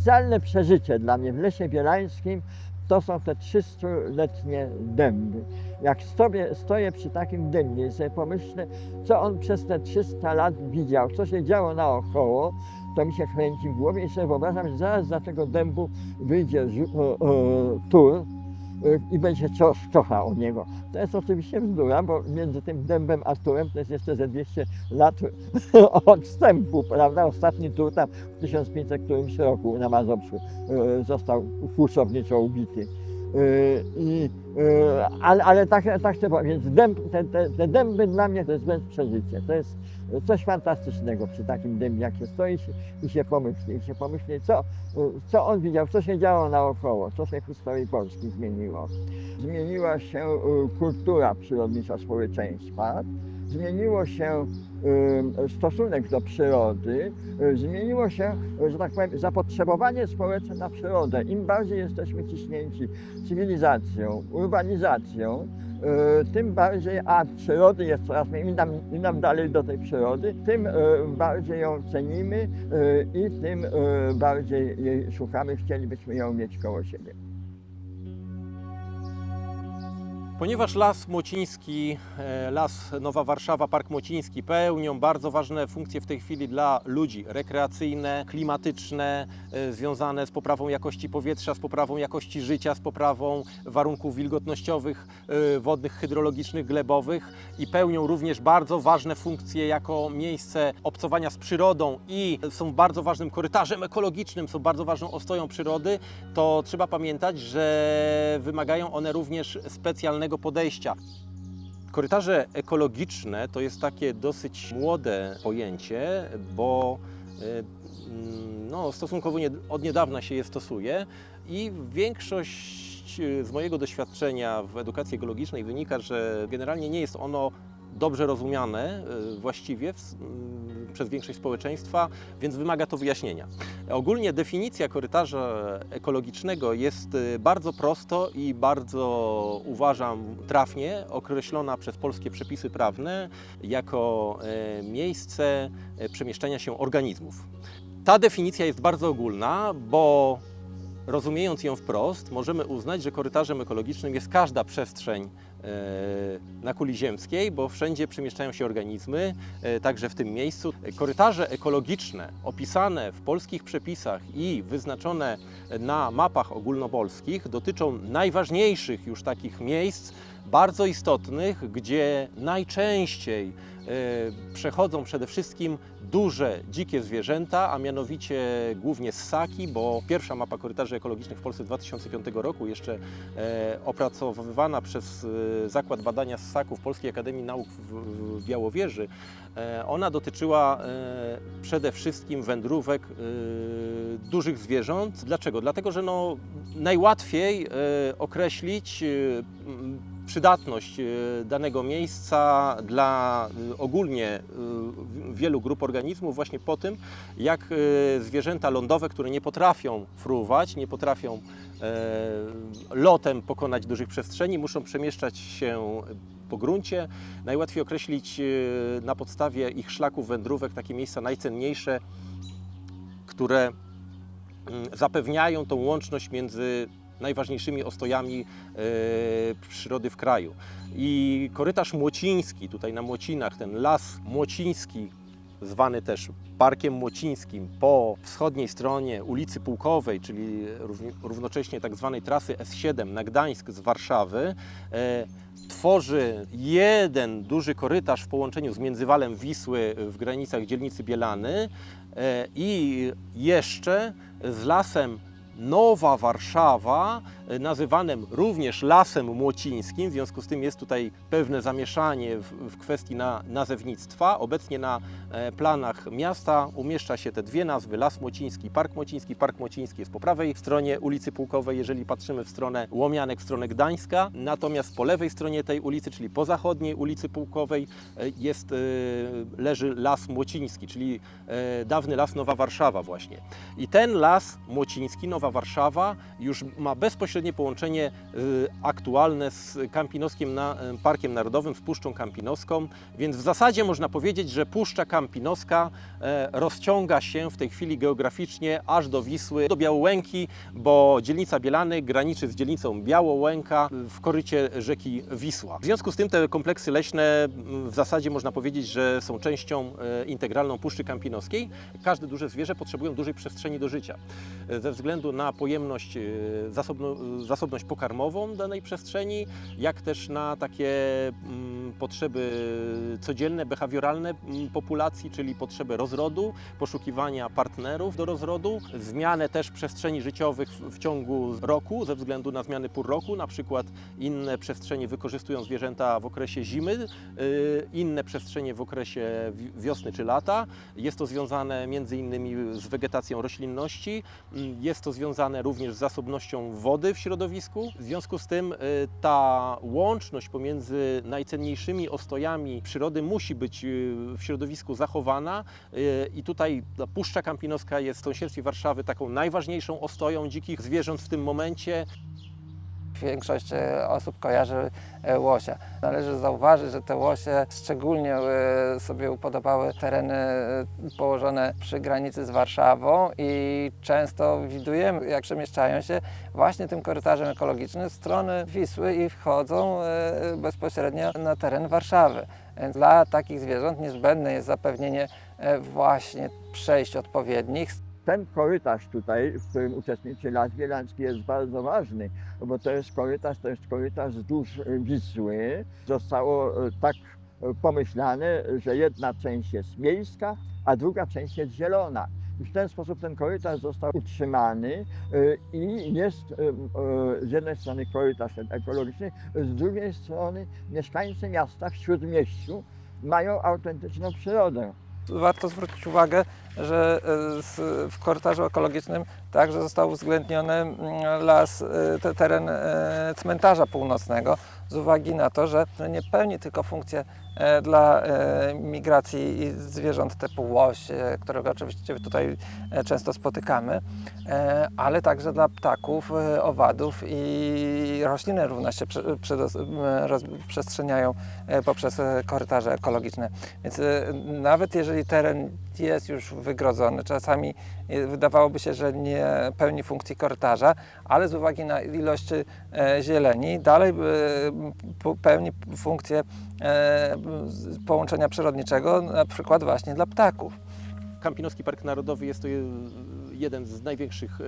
specjalne przeżycie dla mnie w Lesie Bielańskim to są te 300-letnie dęby. Jak stoję, stoję przy takim dębie i sobie pomyślę, co on przez te 300 lat widział, co się działo naokoło, to mi się kręci w głowie i sobie wyobrażam, że zaraz za tego dębu wyjdzie tur i będzie czo- czocha od niego. To jest oczywiście bzdura, bo między tym dębem a turem to jest jeszcze ze 200 lat odstępu, prawda? Ostatni tur tam w 1500 którymś roku na Mazowszu e, został kłusowniczo ubity. E, I, e, ale, ale tak, tak chcę powiedzieć, dęb, te, te, te dęby dla mnie to jest wręcz przeżycie. To jest coś fantastycznego przy takim dębie, jak się stoi i się pomyśli, i się pomyśli, co, co on widział, co się działo naokoło, co się w historii Polski zmieniło. Zmieniła się e, kultura przyrodnicza społeczeństwa, zmieniło się stosunek do przyrody, e, zmieniło się, e, że tak powiem, zapotrzebowanie społeczne na przyrodę. Im bardziej jesteśmy ciśnięci cywilizacją, urbanizacją, e, tym bardziej, a przyrody jest coraz mniej, im nam, nam dalej do tej przyrody, tym bardziej ją cenimy i tym bardziej jej szukamy, chcielibyśmy ją mieć koło siebie. Ponieważ Las Młociński, e, Las Nowa Warszawa, Park Młociński pełnią bardzo ważne funkcje w tej chwili dla ludzi rekreacyjne, klimatyczne, e, związane z poprawą jakości powietrza, z poprawą jakości życia, z poprawą warunków wilgotnościowych, e, wodnych, hydrologicznych, glebowych i pełnią również bardzo ważne funkcje jako miejsce obcowania z przyrodą i są bardzo ważnym korytarzem ekologicznym, są bardzo ważną ostoją przyrody, to trzeba pamiętać, że wymagają one również specjalnego podejścia. Korytarze ekologiczne to jest takie dosyć młode pojęcie, bo y, mm, no, stosunkowo nie, od niedawna się je stosuje i większość y, z mojego doświadczenia w edukacji ekologicznej wynika, że generalnie nie jest ono dobrze rozumiane y, właściwie mm, przez większość społeczeństwa, więc wymaga to wyjaśnienia. Ogólnie definicja korytarza ekologicznego jest y, bardzo prosto i bardzo uważam trafnie określona przez polskie przepisy prawne jako e, miejsce e, przemieszczania się organizmów. Ta definicja jest bardzo ogólna, bo rozumiejąc ją wprost, możemy uznać, że korytarzem ekologicznym jest każda przestrzeń na kuli ziemskiej, bo wszędzie przemieszczają się organizmy, e, także w tym miejscu. Korytarze ekologiczne opisane w polskich przepisach i wyznaczone na mapach ogólnopolskich dotyczą najważniejszych już takich miejsc, bardzo istotnych, gdzie najczęściej e, przechodzą przede wszystkim duże dzikie zwierzęta, a mianowicie głównie ssaki, bo pierwsza mapa korytarzy ekologicznych w Polsce z 2005 roku, jeszcze e, opracowywana przez e, Zakład Badania Ssaków Polskiej Akademii Nauk w, Białowieży, e, ona dotyczyła e, przede wszystkim wędrówek e, dużych zwierząt. Dlaczego? Dlatego, że no, najłatwiej określić przydatność e, danego miejsca dla e, ogólnie e, wielu grup organizmów właśnie po tym, jak zwierzęta lądowe, które nie potrafią fruwać, nie potrafią lotem pokonać dużych przestrzeni, muszą przemieszczać się po gruncie. Najłatwiej określić na podstawie ich szlaków wędrówek takie miejsca najcenniejsze, które mm, zapewniają tą łączność między najważniejszymi ostojami e, przyrody w kraju. I korytarz Młociński, tutaj na Młocinach, ten las Młociński, zwany też Parkiem Młocińskim, po wschodniej stronie ulicy Pułkowej, czyli równ- równocześnie tak zwanej trasy S7 na Gdańsk z Warszawy, e, tworzy jeden duży korytarz w połączeniu z Międzywalem Wisły w granicach dzielnicy Bielany e, i jeszcze z lasem Nowa Warszawa, nazywanym również Lasem Młocińskim, w związku z tym jest tutaj pewne zamieszanie w, w kwestii na, nazewnictwa. Obecnie na e, planach miasta umieszcza się te dwie nazwy, Las Młociński, Park Młociński. Park Młociński jest po prawej stronie ulicy Pułkowej, jeżeli patrzymy w stronę Łomianek, w stronę Gdańska, natomiast po lewej stronie tej ulicy, czyli po zachodniej ulicy Pułkowej e, jest, e, leży Las Młociński, czyli dawny Las Nowa Warszawa właśnie. I ten Las Młociński, Nowa Warszawa już ma bezpośrednie połączenie y, aktualne z Kampinoskiem y, Parkiem Narodowym, z Puszczą Kampinoską, więc w zasadzie można powiedzieć, że Puszcza Kampinoska e, rozciąga się w tej chwili geograficznie aż do Wisły, do Białołęki, bo dzielnica Bielany graniczy z dzielnicą Białołęka w korycie rzeki Wisła. W związku z tym te kompleksy leśne m, w zasadzie można powiedzieć, że są częścią e, integralną Puszczy Kampinoskiej. Każde duże zwierzę potrzebują dużej przestrzeni do życia. E, Ze względu na pojemność, zasobno, zasobność pokarmową danej przestrzeni, jak też na takie mm, potrzeby codzienne, behawioralne mm, populacji, czyli potrzeby rozrodu, poszukiwania partnerów do rozrodu, zmianę też przestrzeni życiowych w, ciągu roku ze względu na zmiany pór roku, na przykład inne przestrzenie wykorzystują zwierzęta w okresie zimy, y, inne przestrzenie w okresie wi- wiosny czy lata. Jest to związane między innymi z wegetacją roślinności, Mm, jest to związane również z zasobnością wody środowisku. W związku z tym y, ta łączność pomiędzy najcenniejszymi ostojami przyrody musi być y, w środowisku zachowana y, i tutaj ta Puszcza Kampinoska jest w sąsiedztwie Warszawy taką najważniejszą ostoją dzikich zwierząt w tym momencie. Większość e, osób kojarzy e, łosia. Należy zauważyć, że te łosie szczególnie e, sobie upodobały tereny położone przy granicy z Warszawą i często widujemy, jak przemieszczają się właśnie tym korytarzem ekologicznym w stronę Wisły i wchodzą bezpośrednio na teren Warszawy. Dla takich zwierząt niezbędne jest zapewnienie właśnie przejść odpowiednich, Ten korytarz tutaj, w którym uczestniczy Las Bielański jest bardzo ważny, bo to jest korytarz, to jest korytarz wzdłuż Wisły. Zostało e, tak e, pomyślane, że jedna część jest miejska, a druga część jest zielona. I w ten sposób ten korytarz został utrzymany e, i jest z jednej strony korytarz ekologiczny, z drugiej strony mieszkańcy miasta w śródmieściu mają autentyczną przyrodę. Warto zwrócić uwagę, że e, w korytarzu ekologicznym także został uwzględniony mm, las, e, te- teren e, cmentarza północnego z uwagi na to, że nie pełni tylko funkcję e, dla e, migracji zwierząt typu łoś, e, którego oczywiście tutaj często spotykamy, ale także dla ptaków, owadów i rośliny również się prze- przedos- m, rozprzestrzeniają e, poprzez korytarze ekologiczne. Więc nawet jeżeli teren jest już wygrodzony, czasami e, wydawałoby się, że nie pełni funkcji korytarza, ale z uwagi na ilość e, zieleni dalej e, pełni funkcję połączenia przyrodniczego, na przykład właśnie dla ptaków. Kampinoski Park Narodowy jest to je- jeden z największych e,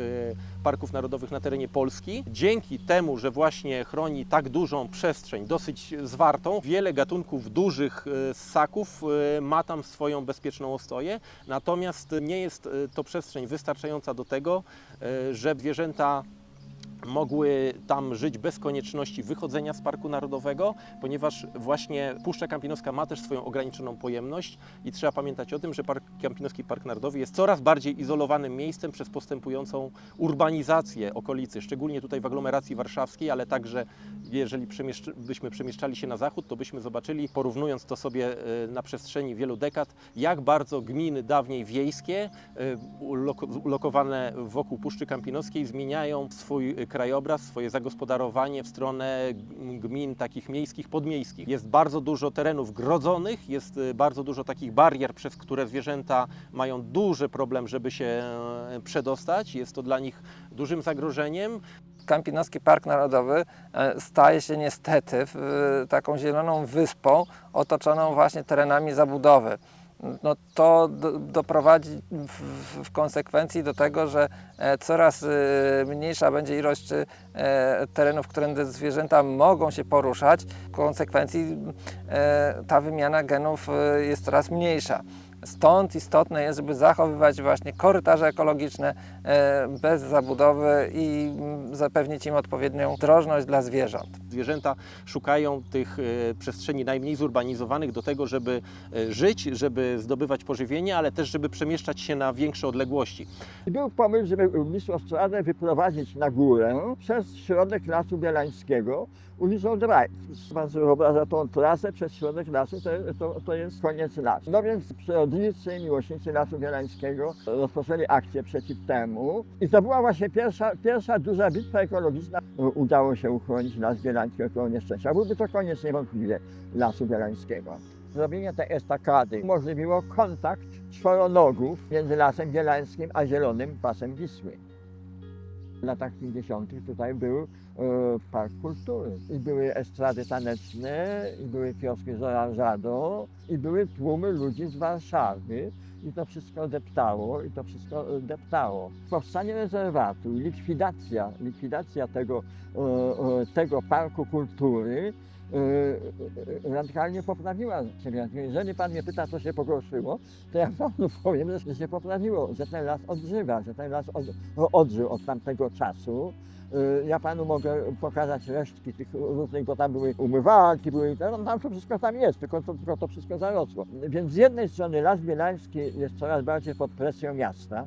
parków narodowych na terenie Polski. Dzięki temu, że właśnie chroni tak dużą przestrzeń, dosyć zwartą, wiele gatunków dużych e, ssaków e, ma tam swoją bezpieczną ostoję. Natomiast nie jest to przestrzeń wystarczająca do tego, e, że zwierzęta mogły tam żyć bez konieczności wychodzenia z Parku Narodowego, ponieważ właśnie Puszcza Kampinoska ma też swoją ograniczoną pojemność i trzeba pamiętać o tym, że Park Kampinoski Park Narodowy jest coraz bardziej izolowanym miejscem przez postępującą urbanizację okolicy, szczególnie tutaj w aglomeracji warszawskiej, ale także jeżeli przemieszcz- byśmy przemieszczali się na zachód, to byśmy zobaczyli, porównując to sobie e, na przestrzeni wielu dekad, jak bardzo gminy dawniej wiejskie, e, uloko- ulokowane wokół Puszczy Kampinoskiej, zmieniają swój krajobraz, swoje zagospodarowanie w stronę gmin takich miejskich, podmiejskich. Jest bardzo dużo terenów grodzonych, jest e, bardzo dużo takich barier, przez które zwierzęta mają duży problem, żeby się e, przedostać. Jest to dla nich dużym zagrożeniem. Kampinoski Park Narodowy e, staje się niestety taką zieloną wyspą otoczoną właśnie terenami zabudowy. No to do, doprowadzi w, w- konsekwencji do tego, że e, coraz e, mniejsza będzie ilość e, terenów, którędy zwierzęta mogą się poruszać. W konsekwencji ta wymiana genów jest coraz mniejsza. Stąd istotne jest, żeby zachowywać właśnie korytarze ekologiczne e, bez zabudowy i mm, zapewnić im odpowiednią drożność dla zwierząt. Zwierzęta szukają tych e, przestrzeni najmniej zurbanizowanych do tego, żeby e, żyć, żeby zdobywać pożywienie, ale też żeby przemieszczać się na większe odległości. Był pomysł, żeby Wisłostradę wyprowadzić na górę przez środek Lasu Bielańskiego ulicą Drive. Pan wyobraża tą trasę przez środek lasu, to, to, to jest koniec lasu. No więc przy- od modlicy, miłośnicy Lasu Bielańskiego rozpoczęli akcję przeciw temu. I to była właśnie pierwsza, pierwsza duża bitwa ekologiczna. Udało się uchronić Las Bielański od nieszczęścia. Byłby to koniec niewątpliwie Lasu Bielańskiego. Zrobienie tej estakady umożliwiło kontakt czworonogów między Lasem Bielańskim a Zielonym Pasem Wisły. Latach 50. tutaj był e, park kultury. I były estrady taneczne, i były kioski z oranżadą, i były tłumy ludzi z Warszawy. I to wszystko deptało, i to wszystko e, deptało. Powstanie rezerwatu likwidacja, likwidacja tego, e, tego parku kultury e, e, radykalnie poprawiła siebie. Jeżeli pan mnie pyta, co się pogorszyło, to ja panu powiem, że się poprawiło, że ten las odżywa, że ten las od, odżył od tamtego czasu. Y, Ja panu mogę pokazać resztki tych różnych, bo tam były umywalki, były, no, tam to wszystko tam jest, tylko to, tylko to wszystko zarosło. Więc z jednej strony Las Bielański jest coraz bardziej pod presją miasta,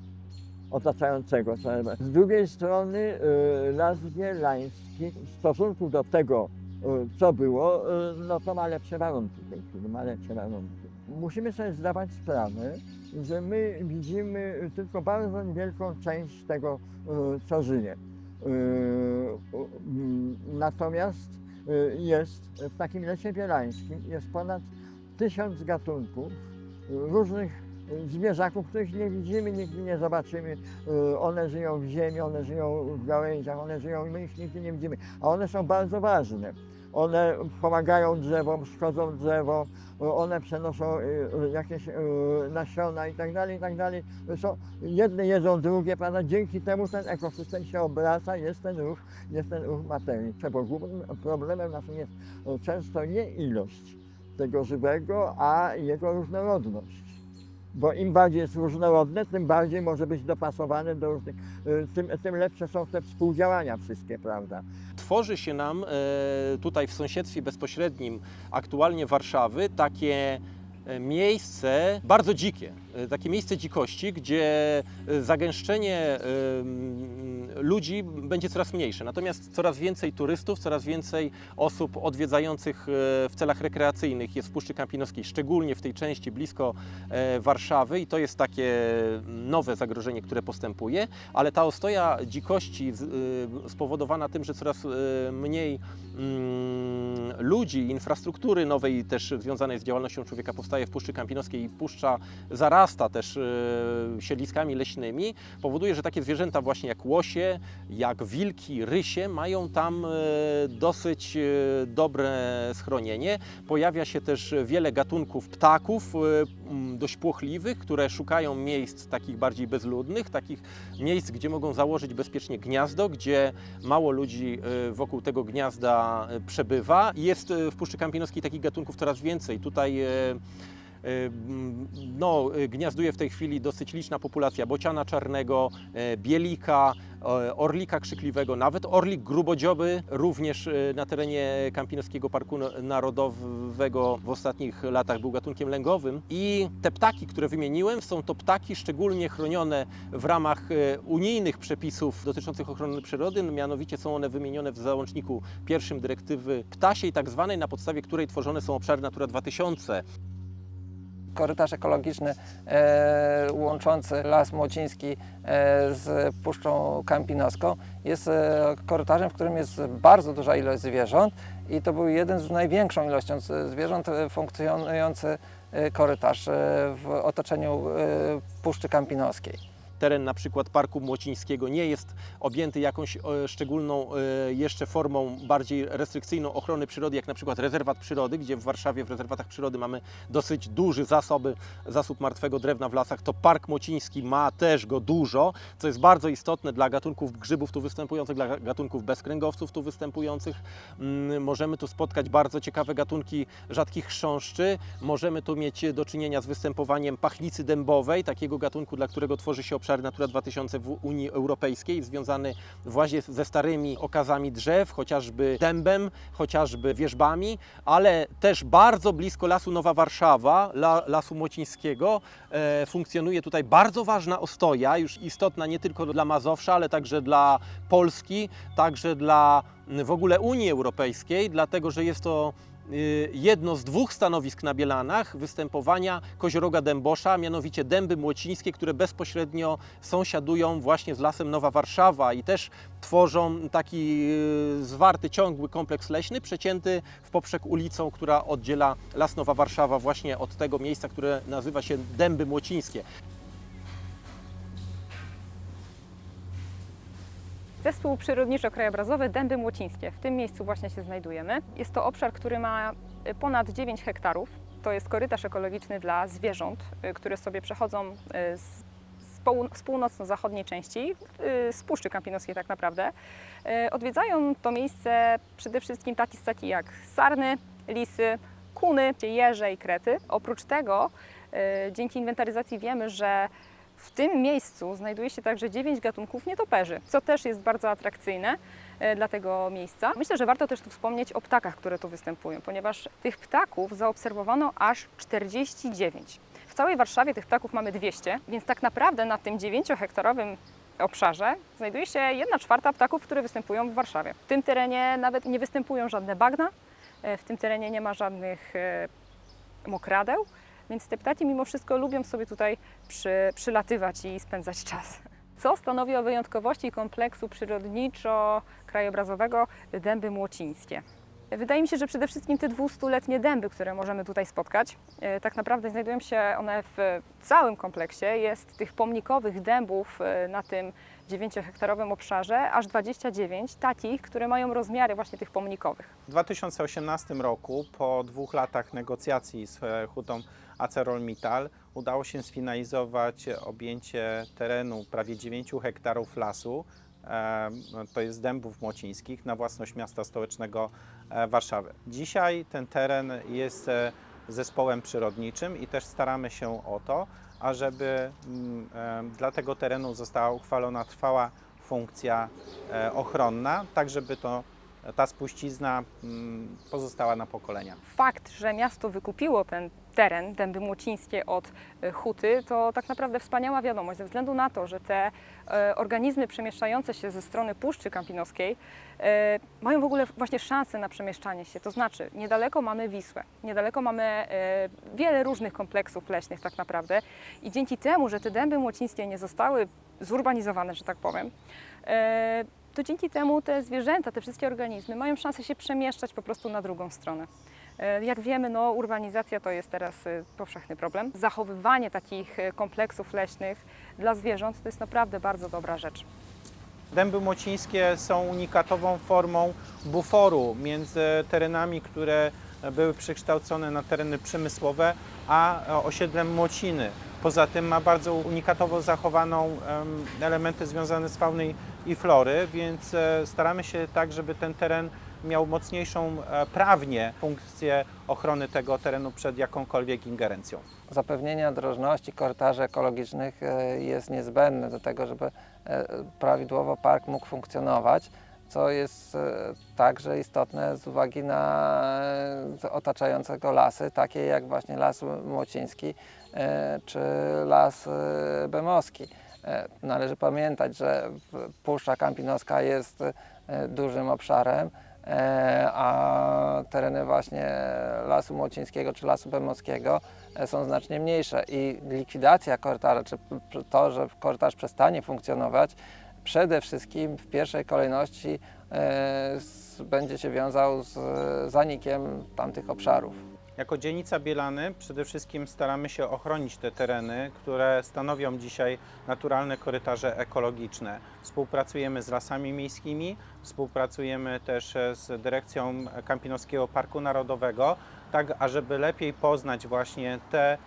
otaczającego. Z drugiej strony y, Las Bielański w stosunku do tego, y, co było, no to ma lepsze warunki w tej chwili, ma lepsze warunki. Musimy sobie zdawać sprawę, że my widzimy tylko bardzo niewielką część tego, y, co żyje. Y, Natomiast y, jest w takim lesie bielańskim jest ponad tysiąc gatunków różnych zwierzaków, których nie widzimy, nigdy nie zobaczymy. Y, One żyją w ziemi, one żyją w gałęziach, one żyją i my ich nigdy nie widzimy. A one są bardzo ważne. One pomagają drzewom, szkodzą drzewom, y, one przenoszą y, jakieś nasiona i tak dalej, i tak. Są, jedne jedzą drugie, prawda? Dzięki temu ten ekosystem się obraca, jest ten ruch, jest ten ruch materii. Bo głównym problemem naszym jest często nie ilość tego żywego, a jego różnorodność. Bo im bardziej jest różnorodne, tym bardziej może być dopasowane do różnych, y, tym, tym lepsze są te współdziałania wszystkie, prawda? Tworzy się nam e, tutaj w sąsiedztwie bezpośrednim aktualnie Warszawy takie e, miejsce bardzo dzikie, e, takie miejsce dzikości, gdzie zagęszczenie ludzi będzie coraz mniejsze. Natomiast coraz więcej turystów, coraz więcej osób odwiedzających e, w celach rekreacyjnych jest w Puszczy Kampinoskiej, szczególnie w tej części blisko e, Warszawy i to jest takie nowe zagrożenie, które postępuje, ale ta ostoja dzikości y, spowodowana tym, że coraz mniej mm, ludzi, infrastruktury nowej też związanej z działalnością człowieka powstaje w Puszczy Kampinoskiej i puszcza zarasta też siedliskami leśnymi, powoduje, że takie zwierzęta właśnie jak łosie, jak wilki, rysie mają tam y, dosyć y, dobre schronienie. Pojawia się też wiele gatunków ptaków, mm, dość płochliwych, które szukają miejsc takich bardziej bezludnych, takich miejsc, gdzie mogą założyć bezpiecznie gniazdo, gdzie mało ludzi wokół tego gniazda przebywa. Jest w Puszczy Kampinoskiej takich gatunków coraz więcej. Tutaj no, y, gniazduje w tej chwili dosyć liczna populacja bociana czarnego, y, bielika, y, orlika krzykliwego, nawet orlik grubodzioby również y, na terenie Kampinoskiego Parku Narodowego w ostatnich latach był gatunkiem lęgowym. I te ptaki, które wymieniłem, są to ptaki szczególnie chronione w ramach e, unijnych przepisów dotyczących ochrony przyrody. Mianowicie są one wymienione w załączniku pierwszym dyrektywy ptasiej, tak zwanej, na podstawie której tworzone są obszary Natura 2000. korytarz ekologiczny e, łączący Las Młociński e, z Puszczą Kampinoską jest e, korytarzem, w którym jest bardzo duża ilość zwierząt i to był jeden z największą ilością zwierząt funkcjonujący korytarz w otoczeniu Puszczy Kampinoskiej. Teren na przykład Parku Młocińskiego nie jest objęty jakąś e, szczególną e, jeszcze formą bardziej restrykcyjną ochrony przyrody, jak na przykład rezerwat przyrody, gdzie w Warszawie w rezerwatach przyrody mamy dosyć duży zasoby, zasób martwego drewna w lasach, to Park Młociński ma też go dużo, co jest bardzo istotne dla gatunków grzybów tu występujących, dla gatunków bezkręgowców tu występujących. Mm, Możemy tu spotkać bardzo ciekawe gatunki rzadkich chrząszczy, możemy tu mieć do czynienia z występowaniem pachnicy dębowej, takiego gatunku, dla którego tworzy się obszar Natura 2000 w Unii Europejskiej, związany właśnie ze starymi okazami drzew, chociażby dębem, chociażby wierzbami, ale też bardzo blisko Lasu Nowa Warszawa, la, Lasu Młocińskiego, e, funkcjonuje tutaj bardzo ważna ostoja, już istotna nie tylko dla Mazowsza, ale także dla Polski, także dla w ogóle Unii Europejskiej, dlatego że jest to jedno z dwóch stanowisk na Bielanach występowania kozioroga dębosza, mianowicie dęby młocińskie, które bezpośrednio sąsiadują właśnie z Lasem Nowa Warszawa i też tworzą taki y, zwarty, ciągły kompleks leśny, przecięty w poprzek ulicą, która oddziela Las Nowa Warszawa właśnie od tego miejsca, które nazywa się Dęby Młocińskie. Zespół przyrodniczo-krajobrazowy Dęby Młocińskie. W tym miejscu właśnie się znajdujemy. Jest to obszar, który ma y, ponad 9 hektarów. To jest korytarz ekologiczny dla zwierząt, y, które sobie przechodzą y, z, z, północno-zachodniej części, z Puszczy Kampinoskiej tak naprawdę. Odwiedzają to miejsce przede wszystkim takie ssaki jak sarny, lisy, kuny, jeże i krety. Oprócz tego dzięki inwentaryzacji wiemy, że w tym miejscu znajduje się także 9 gatunków nietoperzy, co też jest bardzo atrakcyjne e, dla tego miejsca. Myślę, że warto też tu wspomnieć o ptakach, które tu występują, ponieważ tych ptaków zaobserwowano aż 49. W całej Warszawie tych ptaków mamy 200, więc tak naprawdę na tym 9-hektarowym obszarze znajduje się 1 czwarta ptaków, które występują w Warszawie. W tym terenie nawet nie występują żadne bagna, e, w tym terenie nie ma żadnych e, mokradeł, więc te ptaki mimo wszystko lubią sobie tutaj przy, przylatywać i spędzać czas. Co stanowi o wyjątkowości kompleksu przyrodniczo-krajobrazowego Dęby Młocińskie? Wydaje mi się, że przede wszystkim te 200-letnie dęby, które możemy tutaj spotkać, e, tak naprawdę znajdują się one w całym kompleksie. Jest tych pomnikowych dębów e, na tym 9-hektarowym obszarze aż 29, takich, które mają rozmiary właśnie tych pomnikowych. W 2018 roku, po dwóch latach negocjacji z e, hutą ArcelorMittal, udało się sfinalizować objęcie terenu prawie 9 hektarów lasu, e, to jest dębów młocińskich, na własność miasta stołecznego e, Warszawy. Dzisiaj ten teren jest zespołem przyrodniczym i też staramy się o to, ażeby mm, dla tego terenu została uchwalona trwała funkcja e, ochronna, tak żeby to ta spuścizna mm, pozostała na pokolenia. Fakt, że miasto wykupiło ten teren, Dęby Młocińskie od e, huty, to tak naprawdę wspaniała wiadomość, ze względu na to, że te e, organizmy przemieszczające się ze strony Puszczy Kampinoskiej e, mają w ogóle właśnie szansę na przemieszczanie się. To znaczy, niedaleko mamy Wisłę, niedaleko mamy wiele różnych kompleksów leśnych tak naprawdę i dzięki temu, że te dęby młocińskie nie zostały zurbanizowane, że tak powiem, to dzięki temu te zwierzęta, te wszystkie organizmy mają szansę się przemieszczać po prostu na drugą stronę. E, Jak wiemy, no, urbanizacja to jest teraz e, powszechny problem. Zachowywanie takich e, kompleksów leśnych dla zwierząt to jest naprawdę bardzo dobra rzecz. Dęby młocińskie są unikatową formą buforu między terenami, które były przekształcone na tereny przemysłowe, a osiedlem Młociny. Poza tym ma bardzo unikatowo zachowaną em, elementy związane z fauny i flory, więc e, staramy się tak, żeby ten teren miał mocniejszą e, prawnie funkcję ochrony tego terenu przed jakąkolwiek ingerencją. Zapewnienie drożności korytarzy ekologicznych e, jest niezbędne do tego, żeby prawidłowo park mógł funkcjonować, co jest także istotne z uwagi na e, otaczające go lasy, takie jak właśnie Las Młociński czy Las e, Bemowski. E, Należy pamiętać, że Puszcza Kampinoska jest e, dużym obszarem, e, a tereny właśnie Lasu Młocińskiego czy Lasu Bemowskiego e, są znacznie mniejsze i likwidacja korytarza, czy to, że korytarz przestanie funkcjonować, przede wszystkim w pierwszej kolejności e, będzie się wiązał z e, zanikiem tamtych obszarów. Jako dzielnica Bielany przede wszystkim staramy się ochronić te tereny, które stanowią dzisiaj naturalne korytarze ekologiczne. Współpracujemy z lasami miejskimi, współpracujemy też e, z dyrekcją Kampinoskiego Parku Narodowego, tak ażeby lepiej poznać właśnie te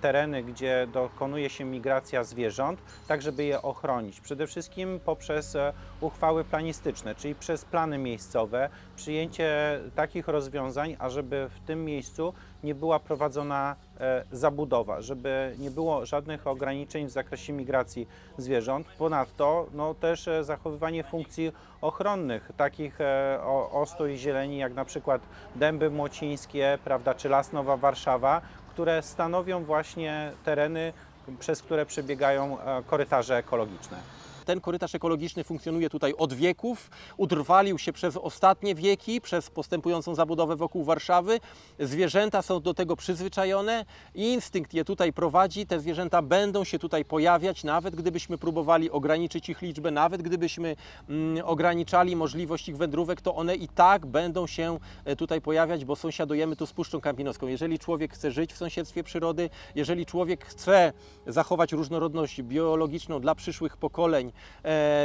tereny, gdzie dokonuje się migracja zwierząt, tak żeby je ochronić. Przede wszystkim poprzez e, uchwały planistyczne, czyli przez plany miejscowe, przyjęcie takich rozwiązań, ażeby w tym miejscu nie była prowadzona e, zabudowa, żeby nie było żadnych ograniczeń w zakresie migracji zwierząt. Ponadto no, też e, zachowywanie funkcji ochronnych, takich e, ostój zieleni jak na przykład dęby młocińskie, prawda, czy Las Nowa Warszawa, które stanowią właśnie tereny, przez które przebiegają e, korytarze ekologiczne. Ten korytarz ekologiczny funkcjonuje tutaj od wieków, utrwalił się przez ostatnie wieki, przez postępującą zabudowę wokół Warszawy. Zwierzęta są do tego przyzwyczajone, instynkt je tutaj prowadzi, te zwierzęta będą się tutaj pojawiać, nawet gdybyśmy próbowali ograniczyć ich liczbę, nawet gdybyśmy mm, ograniczali możliwość ich wędrówek, to one i tak będą się e, tutaj pojawiać, bo sąsiadujemy tu z Puszczą Kampinoską. Jeżeli człowiek chce żyć w sąsiedztwie przyrody, jeżeli człowiek chce zachować różnorodność biologiczną dla przyszłych pokoleń,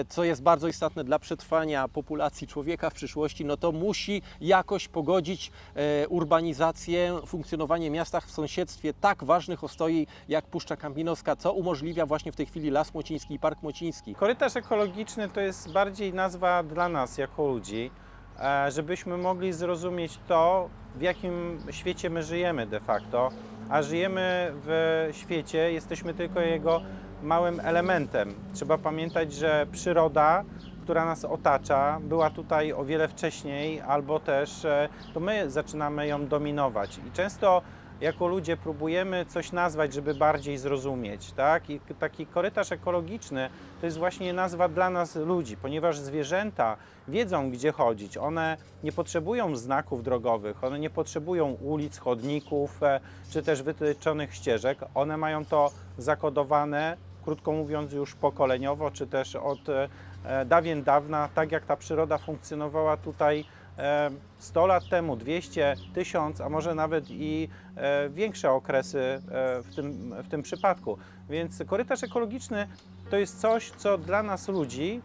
co jest bardzo istotne dla przetrwania populacji człowieka w przyszłości, no to musi jakoś pogodzić e, urbanizację, funkcjonowanie miasta w sąsiedztwie tak ważnych ostoi jak Puszcza Kampinoska, co umożliwia właśnie w tej chwili Las Młociński i Park Młociński. Korytarz ekologiczny to jest bardziej nazwa dla nas jako ludzi, e, żebyśmy mogli zrozumieć to, w jakim świecie my żyjemy de facto, a żyjemy w świecie, jesteśmy tylko jego małym elementem. Trzeba pamiętać, że przyroda, która nas otacza, była tutaj o wiele wcześniej, albo też e, to my zaczynamy ją dominować. I często jako ludzie próbujemy coś nazwać, żeby bardziej zrozumieć, tak? I taki korytarz ekologiczny to jest właśnie nazwa dla nas ludzi, ponieważ zwierzęta wiedzą, gdzie chodzić. One nie potrzebują znaków drogowych, one nie potrzebują ulic, chodników e, czy też wytyczonych ścieżek. One mają to zakodowane, krótko mówiąc, już pokoleniowo, czy też od e, e, dawien dawna, tak jak ta przyroda funkcjonowała tutaj e, 100 lat temu, 200, 1000, a może nawet i e, większe okresy e, w, tym, w tym przypadku. Więc korytarz ekologiczny to jest coś, co dla nas ludzi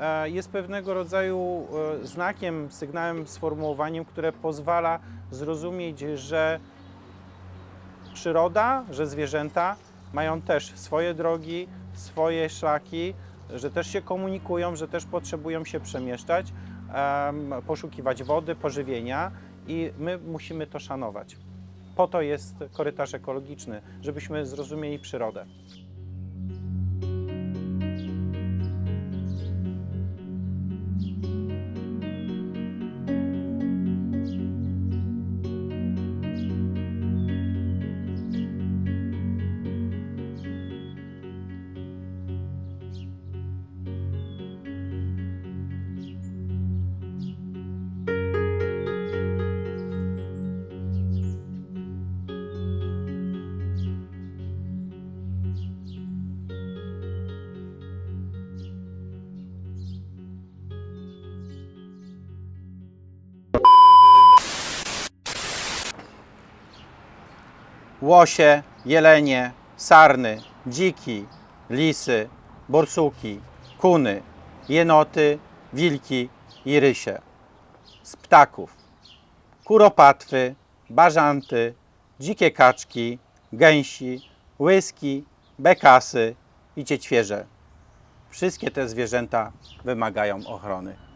e, jest pewnego rodzaju e, znakiem, sygnałem, sformułowaniem, które pozwala zrozumieć, że przyroda, że zwierzęta mają też swoje drogi, swoje szlaki, że też się komunikują, że też potrzebują się przemieszczać, em, poszukiwać wody, pożywienia i my musimy to szanować. Po to jest korytarz ekologiczny, żebyśmy zrozumieli przyrodę. Łosie, jelenie, sarny, dziki, lisy, borsuki, kuny, jenoty, wilki i rysie. Z ptaków kuropatwy, bażanty, dzikie kaczki, gęsi, łyski, bekasy i cieczwierze. Wszystkie te zwierzęta wymagają ochrony.